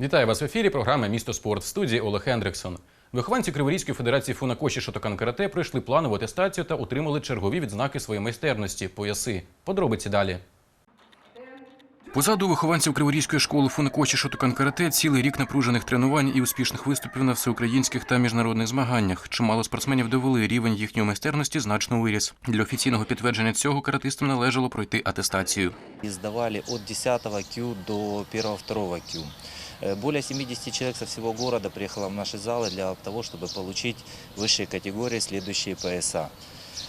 Вітаю вас в ефірі. Програма Місто спорт в студії Олег Хендриксон. Вихованці Криворізької федерації фунакоші Шотокан Карате пройшли планову атестацію та отримали чергові відзнаки своєї майстерності пояси. Подробиці далі. Позаду вихованців Криворізької школи фунакоші Шотокан Карате цілий рік напружених тренувань і успішних виступів на всеукраїнських та міжнародних змаганнях. Чимало спортсменів довели рівень їхньої майстерності значно виріс. Для офіційного підтвердження цього каратистам належало пройти атестацію. И сдавали от 10 Q до 1-2 Q. Э, Более 70 человек со всего города приехало в наши залы для того, чтобы получить высшие категории, следующие пояса.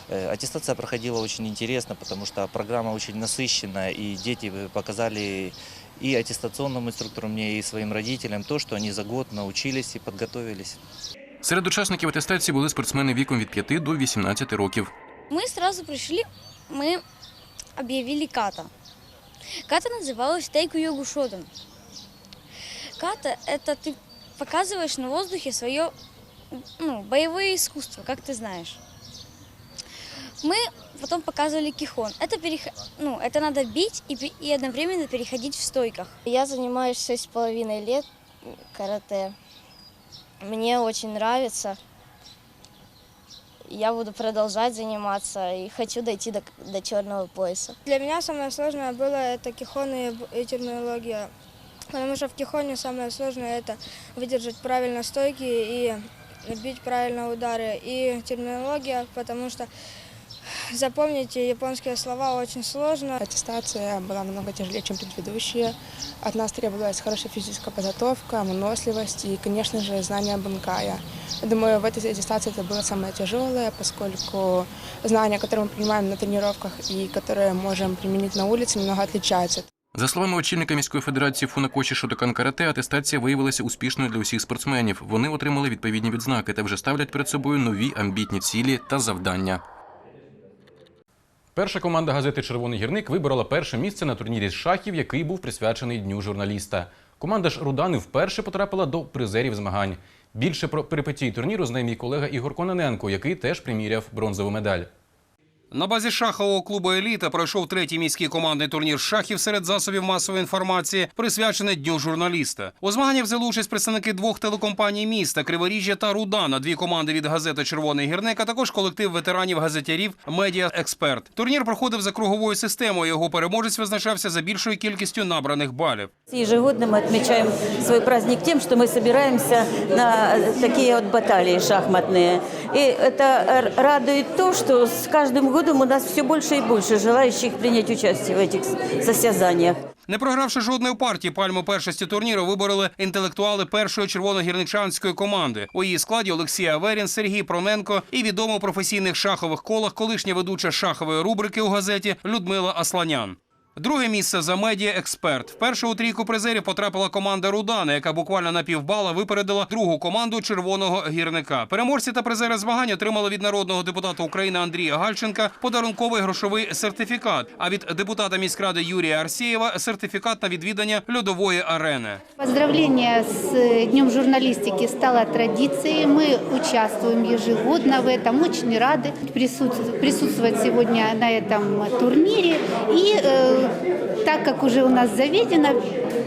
Э, Аттестация проходила очень интересно, потому что программа очень насыщенная, и дети показали и аттестационному инструктору мне, и своим родителям то, что они за год научились и подготовились. Серед учасників атестації були спортсмени віком від 5 до 18 років. Мы сразу пришли, мы объявили ката. Ката называлась Тейку Йогу Шоден. Ката – это ты показываешь на воздухе свое ну, боевое искусство, как ты знаешь. Мы потом показывали кихон. Это, перех... ну, это надо бить и, и одновременно переходить в стойках. Я занимаюсь шесть с половиной лет карате. Мне очень нравится. Я буду продолжать заниматься и хочу дойти до, до черного пояса. Для меня самое сложное было это кихон и, и терминология. Потому что в кихоне самое сложное это выдержать правильно стойки и бить правильно удары. И терминология, потому что запомнить японские слова очень сложно. Аттестация была намного тяжелее, чем предыдущие. От нас требовалась хорошая физическая подготовка, выносливость и, конечно же, знание банкая. Думаю, в этой аттестации это было самое тяжелое, поскольку знания, которые мы принимаем на тренировках и которые можем применить на улице, немного отличаются. За словами очільника міської федерації Фунакоші Шотокан Карате, атестація виявилася успішною для усіх спортсменів. Вони отримали відповідні відзнаки та вже ставлять перед собою нові амбітні цілі та завдання. Перша команда газети Червоний гірник виборола перше місце на турнірі з шахів, який був присвячений Дню журналіста. Команда ж Рудани вперше потрапила до призерів змагань. Більше про перипетії турніру знає мій колега Ігор Кононенко, який теж приміряв бронзову медаль. На базі шахового клубу Еліта пройшов третій міський командний турнір шахів серед засобів масової інформації, присвячений Дню журналіста. У змаганнях взяли участь представники двох телекомпаній міста Криворіжжя та Рудана, дві команди від газети Червоний гірник, а також колектив ветеранів газетярів Медіа Експерт. Турнір проходив за круговою системою. Його переможець визначався за більшою кількістю набраних балів. Ежегодно мы отмечаем свой праздник тем, что мы собираемся на такие вот баталии шахматные. И это р- радует то, что с каждым годом у нас все больше и больше желающих принять участие в этих с- состязаниях. Не програвши жодної партії, пальму першості турніру вибороли інтелектуали першої червоногірничанської команди. У її складі Олексій Аверін, Сергій Проненко і відомо професійних шахових колах колишня ведуча шахової рубрики у газеті Людмила Асланян. Друге місце за медіа експерт. Вперше у трійку призерів потрапила команда Рудана, яка буквально на півбала випередила другу команду червоного гірника. Переможці та призери змагань отримали від народного депутата України Андрія Гальченка подарунковий грошовий сертифікат. А від депутата міськради Юрія Арсєєва сертифікат на відвідання льодової арени. Поздравление с э, Днем журналистики стало традицией. Мы участвуем ежегодно в этом, очень рады присутств- присутствовать сегодня на этом турнире. И э, Так как уже у нас заведено,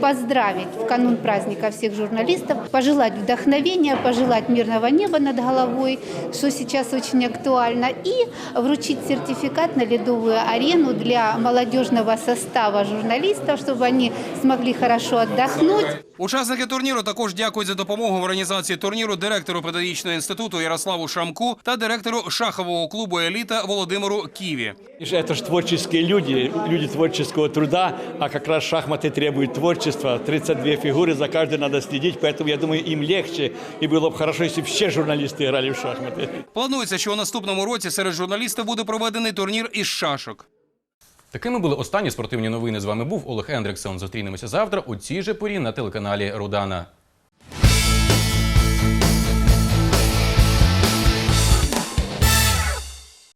поздравить в канун праздника всех журналистов, пожелать вдохновения, пожелать мирного неба над головой, что сейчас очень актуально, и вручить сертификат на ледовую арену для молодежного состава журналистов, чтобы они смогли хорошо отдохнуть. Учасники турніру також дякують за допомогу в організації турніру директору педагогічного інституту Ярославу Шамку та директору шахового клубу Еліта Володимиру Ківі. Это же творческие люди, люди творческого труда, а как раз шахматы требуют творчества. 32 фигуры, за каждой надо следить, поэтому я думаю, им легче. И было бы хорошо, если бы все журналисты играли в шахматы. Планується, що у наступному році серед журналістів буде проведений турнір із шашок. Такими були останні спортивні новини. З вами був Олег Ендриксон. Зустрінемося завтра у цій же порі на телеканалі Рудана.